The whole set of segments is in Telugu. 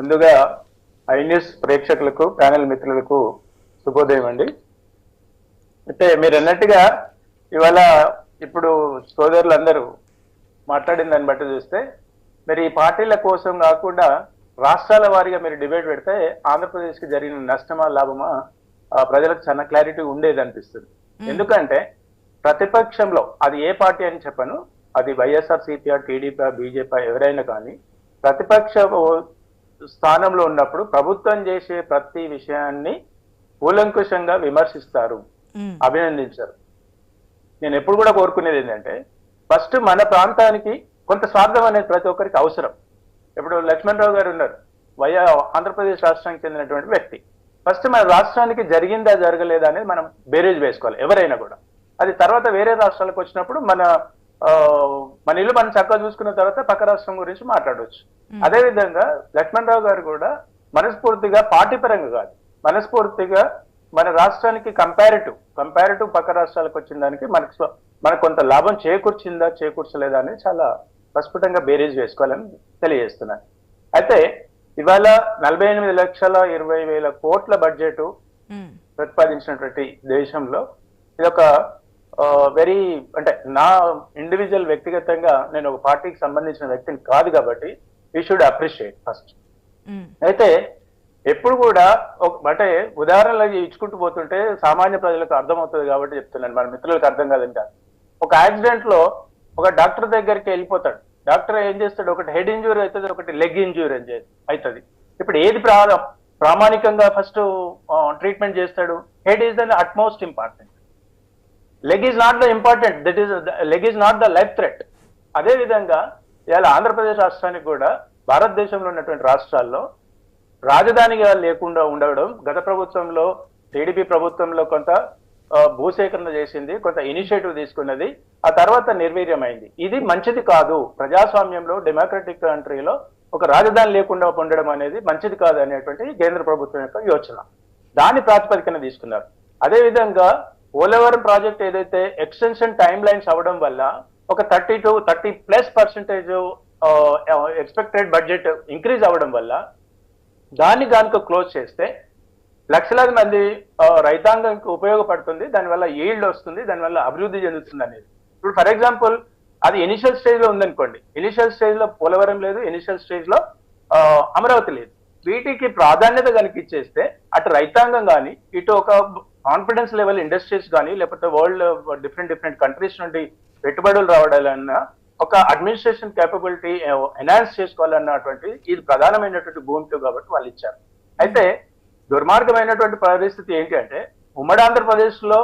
ముందుగా ఐ న్యూస్ ప్రేక్షకులకు ప్యానెల్ మిత్రులకు శుభోదయం అండి. అయితే మీరు అన్నట్టుగా ఇవాళ ఇప్పుడు సోదరులందరూ మాట్లాడిన దాన్ని బట్టి చూస్తే మరి ఈ పార్టీల కోసం కాకుండా రాష్ట్రాల వారీగా మీరు డిబేట్ పెడితే ఆంధ్రప్రదేశ్కి జరిగిన నష్టమా లాభమా ఆ, ప్రజలకు చాలా క్లారిటీ ఉండేది అనిపిస్తుంది. ఎందుకంటే ప్రతిపక్షంలో అది ఏ పార్టీ అని చెప్పను అది వైఎస్ఆర్ సిపిఆర్ టీడీపీ బీజేపీ ఎవరైనా కానీ ప్రతిపక్ష స్థానంలో ఉన్నప్పుడు ప్రభుత్వం చేసే ప్రతి విషయాన్ని కూలంకుషంగా విమర్శిస్తారు. అభినందించారు. నేను ఎప్పుడు కూడా కోరుకునేది ఏంటంటే ఫస్ట్ మన ప్రాంతానికి కొంత స్వార్థం అనేది ప్రతి ఒక్కరికి అవసరం. ఇప్పుడు లక్ష్మణరావు గారు ఉన్నారు. వైఆ ఆంధ్రప్రదేశ్ రాష్ట్రానికి చెందినటువంటి వ్యక్తి. ఫస్ట్ మన రాష్ట్రానికి జరిగిందా జరగలేదా అనేది మనం బేరేజ్ వేసుకోవాలి ఎవరైనా కూడా. అది తర్వాత వేరే రాష్ట్రాలకు వచ్చినప్పుడు మన మన ఇల్లు మనం చక్కగా చూసుకున్న తర్వాత పక్క రాష్ట్రం గురించి మాట్లాడవచ్చు అదే విధంగా లక్ష్మణరావు గారు కూడా మనస్ఫూర్తిగా పార్టీ పరంగా కాదు మనస్ఫూర్తిగా మన రాష్ట్రానికి కంపారిటివ్ కంపారిటివ్ పక్క రాష్ట్రాలకు వచ్చిన దానికి మనకు మనకు కొంత లాభం చేకూర్చిందా చేకూర్చలేదా అని చాలా ప్రస్ఫుటంగా బేరీజ్ వేసుకోవాలని తెలియజేస్తున్నాను. అయితే ఇవాళ నలభై ఎనిమిది లక్షల ఇరవై వేల కోట్ల బడ్జెట్ ప్రతిపాదించినటువంటి దేశంలో ఇదొక వెరీ అంటే నా ఇండివిజువల్ వ్యక్తిగతంగా నేను ఒక పార్టీకి సంబంధించిన వ్యక్తిని కాదు కాబట్టి వీ షుడ్ అప్రిషియేట్ ఫస్ట్ అయితే ఎప్పుడు కూడా ఒక అంటే ఉదాహరణలు ఇచ్చుకుంటూ పోతుంటే సామాన్య ప్రజలకు అర్థమవుతుంది కాబట్టి చెప్తున్నాను మన మిత్రులకు అర్థం కాదని కాదు. ఒక యాక్సిడెంట్లో ఒక డాక్టర్ దగ్గరికి వెళ్ళిపోతాడు. డాక్టర్ ఏం చేస్తాడు? ఒకటి హెడ్ ఇంజూరీ అవుతుంది ఒకటి లెగ్ ఇంజూరీ అవుతుంది. ఇప్పుడు ఏది ప్రా ప్రామాణికంగా ఫస్ట్ ట్రీట్మెంట్ చేస్తాడు? Head is the utmost important leg is not the important that is leg is not the life threat అదే విధంగా ఇవాళ ఆంధ్రప్రదేశ్ రాష్ట్రానికి కూడా భారతదేశంలో ఉన్నటువంటి రాష్ట్రాల్లో రాజధానిగా లేకుండా ఉండడం గత ప్రభుత్వంలో టీడీపీ ప్రభుత్వంలో కొంత భూసేకరణ చేసింది కొంత ఇనిషియేటివ్ తీసుకున్నది ఆ తర్వాత నిర్వీర్యమైంది. ఇది మంచిది కాదు. ప్రజాస్వామ్యంలో డెమోక్రటిక్ కంట్రీలో ఒక రాజధాని లేకుండా ఉండడం అనేది మంచిది కాదు అనేటువంటి కేంద్ర ప్రభుత్వం యొక్క యోచన. దాని ప్రాతిపదికన తీసుకున్నారు. అదే విధంగా పోలవరం ప్రాజెక్ట్ ఏదైతే ఎక్స్టెన్షన్ టైం లైన్స్ అవ్వడం వల్ల ఒక thirty to thirty plus percentage expected budget increase అవ్వడం వల్ల దాన్ని కనుక క్లోజ్ చేస్తే లక్షలాది మంది రైతాంగంకి రైతాంగానికి ఉపయోగపడుతుంది దానివల్ల ఈల్డ్ వస్తుంది దానివల్ల అభివృద్ధి చెందుతుంది అనేది. ఇప్పుడు ఫర్ ఎగ్జాంపుల్ అది ఇనిషియల్ స్టేజ్లో ఉందనుకోండి. ఇనిషియల్ స్టేజ్లో పోలవరం లేదు ఇనిషియల్ స్టేజ్లో అమరావతి లేదు. వీటికి ప్రాధాన్యత కనిపించేస్తే అటు రైతాంగం కానీ ఇటు ఒక కాన్ఫిడెన్స్ లెవెల్ ఇండస్ట్రీస్ కానీ లేకపోతే వరల్డ్ డిఫరెంట్ డిఫరెంట్ కంట్రీస్ నుండి పెట్టుబడులు రావడాలన్నా ఒక అడ్మినిస్ట్రేషన్ కేపబిలిటీ ఎన్హాన్స్ చేసుకోవాలన్నటువంటి ఇది ప్రధానమైనటువంటి భూమితో కాబట్టి వాళ్ళు ఇచ్చారు. అయితే దుర్మార్గమైనటువంటి పరిస్థితి ఏంటి అంటే ఉమ్మడి ఆంధ్రప్రదేశ్లో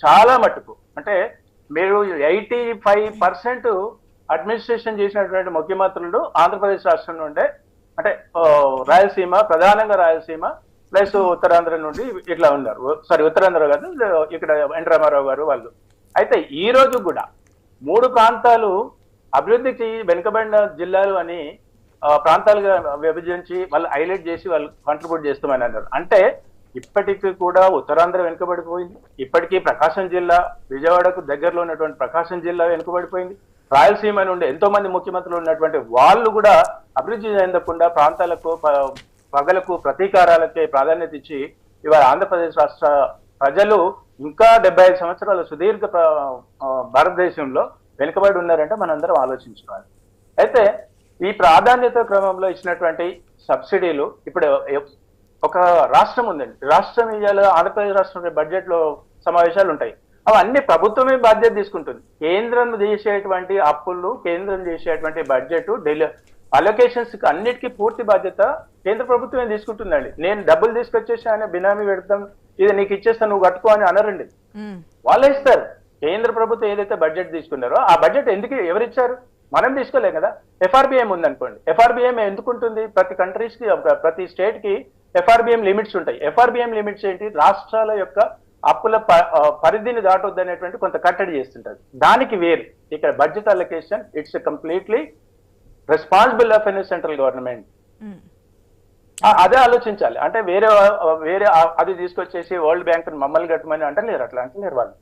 చాలా మటుకు అంటే మీరు ఎయిటీ ఫైవ్ పర్సెంట్ అడ్మినిస్ట్రేషన్ చేసినటువంటి ముఖ్యమంత్రులు ఆంధ్రప్రదేశ్ రాష్ట్రం నుండే అంటే రాయలసీమ ప్రధానంగా రాయలసీమ ప్లస్ ఉత్తరాంధ్ర నుండి ఇట్లా ఉన్నారు. సారీ ఉత్తరాంధ్ర కాదు ఇక్కడ ఎన్ రామారావు గారు వాళ్ళు. అయితే ఈ రోజు కూడా మూడు ప్రాంతాలు అభివృద్ధికి వెనుకబడిన జిల్లాలు అని ప్రాంతాలుగా విభజించి వాళ్ళు హైలైట్ చేసి వాళ్ళు కాంట్రిబ్యూట్ చేస్తామని అన్నారు. అంటే ఇప్పటికీ కూడా ఉత్తరాంధ్ర వెనుకబడిపోయింది. ఇప్పటికీ ప్రకాశం జిల్లా విజయవాడకు దగ్గరలో ఉన్నటువంటి ప్రకాశం జిల్లా వెనుకబడిపోయింది. రాయలసీమ నుండి ఎంతో మంది ముఖ్యమంత్రులు ఉన్నటువంటి వాళ్ళు కూడా అభివృద్ధి చెందకుండా ప్రాంతాలకు ప- పగలకు ప్రతీకారాలకే ప్రాధాన్యత ఇచ్చి ఇవాళ ఆంధ్రప్రదేశ్ రాష్ట్ర ప్రజలు ఇంకా డెబ్బై ఐదు సంవత్సరాల సుదీర్ఘ భారతదేశంలో వెనుకబడి ఉన్నారంటే మనందరం ఆలోచించుకోవాలి. అయితే ఈ ప్రాధాన్యత క్రమంలో ఇచ్చినటువంటి సబ్సిడీలు ఇప్పుడు ఒక రాష్ట్రం ఉందండి. రాష్ట్రం ఇవాళ ఆంధ్రప్రదేశ్ రాష్ట్రం బడ్జెట్లో సమావేశాలు ఉంటాయి. అవన్నీ ప్రభుత్వమే బాధ్యత తీసుకుంటుంది. కేంద్రం చేసేటువంటి అప్పులు కేంద్రం చేసేటువంటి బడ్జెట్ డెలి అలొకేషన్స్ అన్నిటికీ పూర్తి బాధ్యత కేంద్ర ప్రభుత్వమే తీసుకుంటుందండి. నేను డబ్బులు తీసుకొచ్చేసి ఆయన బినామీ పెడతాం ఇది నీకు ఇచ్చేస్తాను నువ్వు కట్టుకో అని అనరండి. వాళ్ళే ఇస్తారు. కేంద్ర ప్రభుత్వం ఏదైతే బడ్జెట్ తీసుకున్నారో ఆ బడ్జెట్ ఎందుకు ఎవరు ఇచ్చారు మనం తీసుకోలేం కదా. ఎఫ్ఆర్బిఎం ఉందనుకోండి. ఎఫ్ఆర్బిఎం ఎందుకు ఉంటుంది? ప్రతి కంట్రీస్కి ప్రతి స్టేట్కి ఎఫ్ఆర్బిఎం లిమిట్స్ ఉంటాయి. ఎఫ్ఆర్బిఎం లిమిట్స్ ఏంటి? రాష్ట్రాల యొక్క అప్పుల పరిధిని దాటొద్దు అనేటువంటి కొంత కట్టడి చేస్తుంటది దానికి వేరు. ఇక్కడ budget allocation it's completely responsible of an central government అదే ఆలోచించాలి. అంటే వేరే వేరే అది తీసుకొచ్చేసి వరల్డ్ బ్యాంక్ మమ్మల్ని కట్టమని అంటలేరు. అట్లా అంటలేరు వాళ్ళు.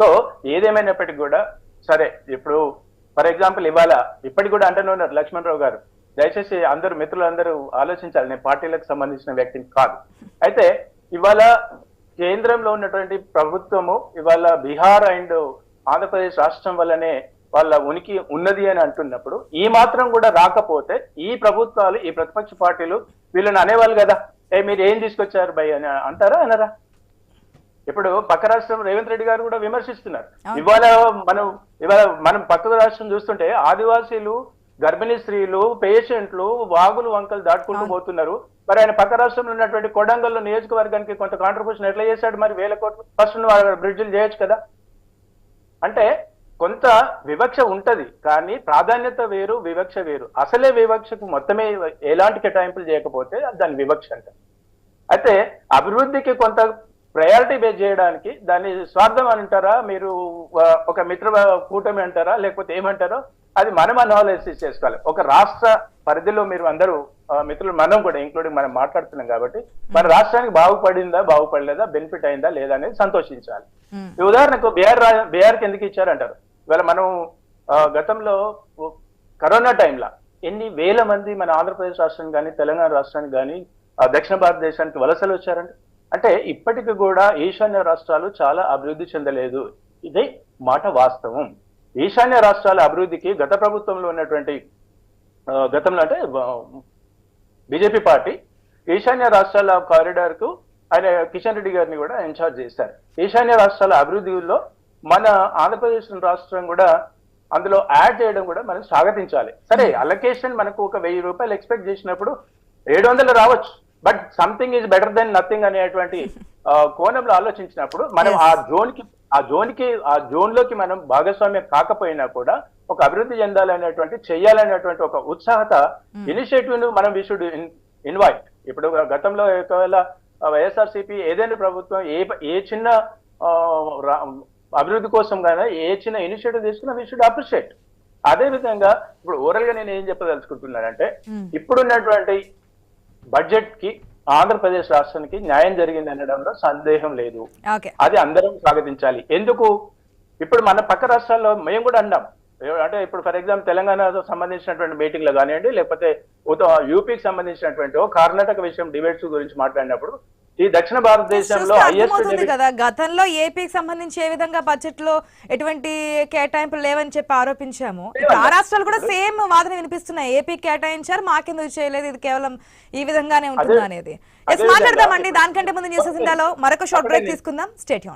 సో ఏదేమైనప్పటికీ కూడా సరే ఇప్పుడు ఫర్ ఎగ్జాంపుల్ ఇవాళ ఇప్పటికి కూడా అంటూనే ఉన్నారు లక్ష్మణరావు గారు. దయచేసి అందరు మిత్రులందరూ ఆలోచించాలి. నేను పార్టీలకు సంబంధించిన వ్యక్తిని కాదు. అయితే ఇవాళ కేంద్రంలో ఉన్నటువంటి ప్రభుత్వము ఇవాళ బీహార్ అండ్ ఆంధ్రప్రదేశ్ రాష్ట్రం వల్లనే వాళ్ళ ఉనికి ఉన్నది అని అంటున్నప్పుడు ఈ మాత్రం కూడా రాకపోతే ఈ ప్రభుత్వాలు ఈ ప్రతిపక్ష పార్టీలు వీళ్ళని అనేవాళ్ళు కదా. ఏ మీరు ఏం తీసుకొచ్చారు భయ్ అని అంటారా అనరా? ఇప్పుడు పక్క రాష్ట్రం రేవంత్ రెడ్డి గారు కూడా విమర్శిస్తున్నారు. ఇవాళ మనం ఇవాళ మనం పక్క రాష్ట్రం చూస్తుంటే ఆదివాసీలు గర్భిణీ స్త్రీలు పేషెంట్లు వాగులు వంకలు దాటుకుంటూ. పోతున్నారు. మరి ఆయన పక్క రాష్ట్రంలో ఉన్నటువంటి కొడంగల్లో నియోజకవర్గానికి కొంత కాంట్రిబ్యూషన్ ఎట్లా చేశాడు మరి? వేల కోట్లు ఫస్ట్ బ్రిడ్జిలు చేయొచ్చు కదా? అంటే కొంత వివక్ష ఉంటది కానీ ప్రాధాన్యత వేరు వివక్ష వేరు. అసలే వివక్షకు మొత్తమే ఎలాంటి కేటాయింపులు చేయకపోతే దాని వివక్ష అంటారు అయితే అభివృద్ధికి కొంత ప్రయారిటీ బేస్ చేయడానికి దాన్ని స్వార్థం అని అంటారా? మీరు ఒక మిత్ర కూటమి అంటారా? లేకపోతే ఏమంటారో? అది మనం అనాలిసిస్ చేసుకోవాలి. ఒక రాష్ట్ర పరిధిలో మీరు అందరూ మిత్రులు మనం కూడా ఇంక్లూడింగ్ మనం మాట్లాడుతున్నాం కాబట్టి మన రాష్ట్రానికి బాగుపడిందా బాగుపడలేదా బెనిఫిట్ అయిందా లేదా అనేది సంతోషించాలి. ఉదాహరణకు బీఆర్ రా- బీఆర్కి ఎందుకు ఇచ్చారంటారు? ఇవాళ మనం గతంలో కరోనా టైంలో ఎన్ని వేల మంది మన ఆంధ్రప్రదేశ్ రాష్ట్రానికి కానీ తెలంగాణ రాష్ట్రానికి కానీ దక్షిణ భారతదేశానికి వలసలు వచ్చారండి? అంటే ఇప్పటికి కూడా ఈశాన్య రాష్ట్రాలు చాలా అభివృద్ధి చెందలేదు. ఇది మాట వాస్తవం. ఈశాన్య రాష్ట్రాల అభివృద్ధికి గత ప్రభుత్వంలో ఉన్నటువంటి గతంలో అంటే బీజేపీ పార్టీ ఈశాన్య రాష్ట్రాల కారిడార్కు ఆయన కిషన్ రెడ్డి గారిని కూడా ఇన్ఛార్జ్ చేశారు. ఈశాన్య రాష్ట్రాల అభివృద్ధిలో మన ఆంధ్రప్రదేశ్ రాష్ట్రం కూడా అందులో యాడ్ చేయడం కూడా మనం స్వాగతించాలి. సరే అలొకేషన్ మనకు ఒక వెయ్యి రూపాయలు ఎక్స్పెక్ట్ చేసినప్పుడు ఏడు వందలు రావచ్చు. But something is better than nothing అనేటువంటి కోణంలో ఆలోచించినప్పుడు మనం. ఆ జోన్కి ఆ జోన్కి ఆ జోన్లోకి మనం భాగస్వామ్యం కాకపోయినా కూడా ఒక అభివృద్ధి చెందాలనేటువంటి చెయ్యాలనేటువంటి ఒక ఉత్సాహత ఇనిషియేటివ్ను మనం వి షుడ్ ఇన్వైట్ ఇప్పుడు గతంలో ఒకవేళ వైఎస్ఆర్సీపీ ఏదైనా ప్రభుత్వం ఏ ఏ చిన్న అభివృద్ధి కోసం కానీ ఏ చిన్న ఇనిషియేటివ్ తీసుకున్నా వి షుడ్ అప్రిషియేట్. అదే విధంగా ఇప్పుడు ఓవరాల్గా నేను ఏం చెప్పదలుచుకుంటున్నానంటే. ఇప్పుడున్నటువంటి బడ్జెట్కి ఆంధ్రప్రదేశ్ రాష్ట్రానికి న్యాయం జరిగింది అనడంలో సందేహం లేదు. అది అందరం స్వాగతించాలి. ఎందుకు? ఇప్పుడు మన పక్క రాష్ట్రాల్లో మేము కూడా అన్నాం అంటే ఇప్పుడు ఫర్ ఎగ్జాంపుల్ తెలంగాణకు సంబంధించినటువంటి మీటింగ్లో కానివ్వండి లేకపోతే యూపీకి సంబంధించినటువంటి కర్ణాటక విషయం డిబేట్స్ గురించి మాట్లాడినప్పుడు ఈ దక్షిణ భారతదేశంలో హైయెస్ట్ కదా. గతంలో ఏపీకి సంబంధించి ఏ విధంగా బడ్జెట్లో ఎటువంటి కేటాయింపులు లేవని చెప్పి ఆరోపించాము. ఆ రాష్ట్రాలు కూడా సేమ్ వాదన వినిపిస్తున్నాయి. ఏపీ కేటాయించారు మాకెందుకు చేయలేదు ఇది కేవలం ఈ విధంగానే ఉంటుందా అనేది మాట్లాడదామండి. దానికంటే ముందు న్యూస్ ఇండియాలో మరొక షార్ట్ బ్రేక్ తీసుకుందాం. State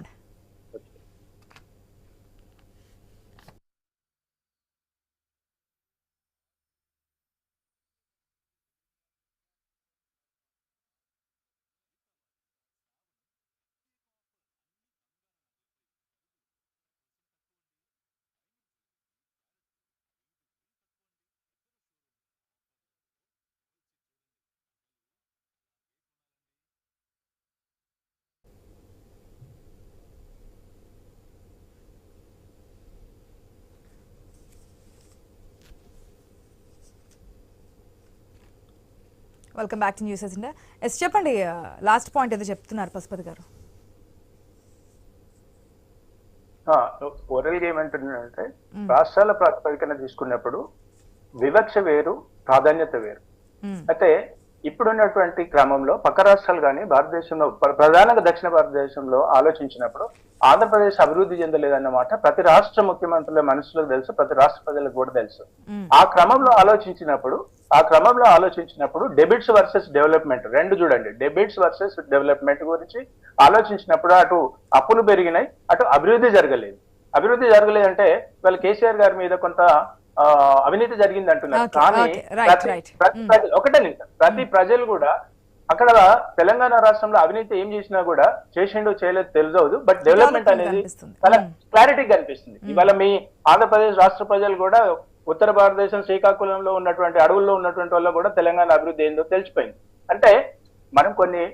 welcome back to news India yes చెప్పండి లాస్ట్ పాయింట్ ఏదో చెప్తున్నారు పశుపతి గారు. ఓరల్గా ఏమంటున్నానంటే రాష్ట్రాల ప్రాతిపదికన తీసుకున్నప్పుడు వివక్ష వేరు ప్రాధాన్యత వేరు. అయితే ఇప్పుడున్నటువంటి క్రమంలో పక్క రాష్ట్రాలు కానీ భారతదేశంలో ప్ర- ప్రధానంగా దక్షిణ భారతదేశంలో ఆలోచించినప్పుడు ఆంధ్రప్రదేశ్ అభివృద్ధి చెందలేదన్నమాట. ప్రతి రాష్ట్ర ముఖ్యమంత్రుల మనసులకు తెలుసు ప్రతి రాష్ట్ర ప్రజలకు కూడా తెలుసు. ఆ క్రమంలో ఆలోచించినప్పుడు ఆ క్రమంలో ఆలోచించినప్పుడు డెబిట్స్ వర్సెస్ డెవలప్మెంట్ రెండు చూడండి. డెబిట్స్ వర్సెస్ డెవలప్మెంట్ గురించి ఆలోచించినప్పుడు అటు అప్పులు పెరిగినాయి అటు అభివృద్ధి జరగలేదు. అభివృద్ధి జరగలేదంటే వాళ్ళు కేసీఆర్ గారి మీద కొంత అవినీతి జరిగింది అంటున్నారు కానీ ఒకటే నిమిషం. ప్రతి ప్రజలు కూడా అక్కడ తెలంగాణ రాష్ట్రంలో అవినీతి ఏం చేసినా కూడా చేసిండు చేయలేదు తెలియదు. బట్ డెవలప్మెంట్ అనేది. చాలా. క్లారిటీ కనిపిస్తుంది ఇవాళ మీ ఆంధ్రప్రదేశ్ రాష్ట్ర ప్రజలు కూడా ఉత్తర భారతదేశం శ్రీకాకుళంలో ఉన్నటువంటి అడవుల్లో ఉన్నటువంటి వాళ్ళు కూడా తెలంగాణ అభివృద్ధి ఏందో తెలిసిపోయింది. అంటే మనం కొన్ని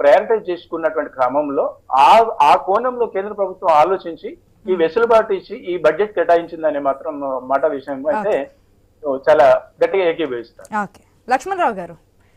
ప్రయారిటైజ్ చేసుకున్నటువంటి క్రమంలో ఆ ఆ కోణంలో కేంద్ర ప్రభుత్వం ఆలోచించి ఈ వెసులుబాటు ఇచ్చి ఈ బడ్జెట్ కేటాయించిందనే మాత్రం మాట విషయం అయితే చాలా గట్టిగా ఏకీభవిస్తారు లక్ష్మణరావు గారు.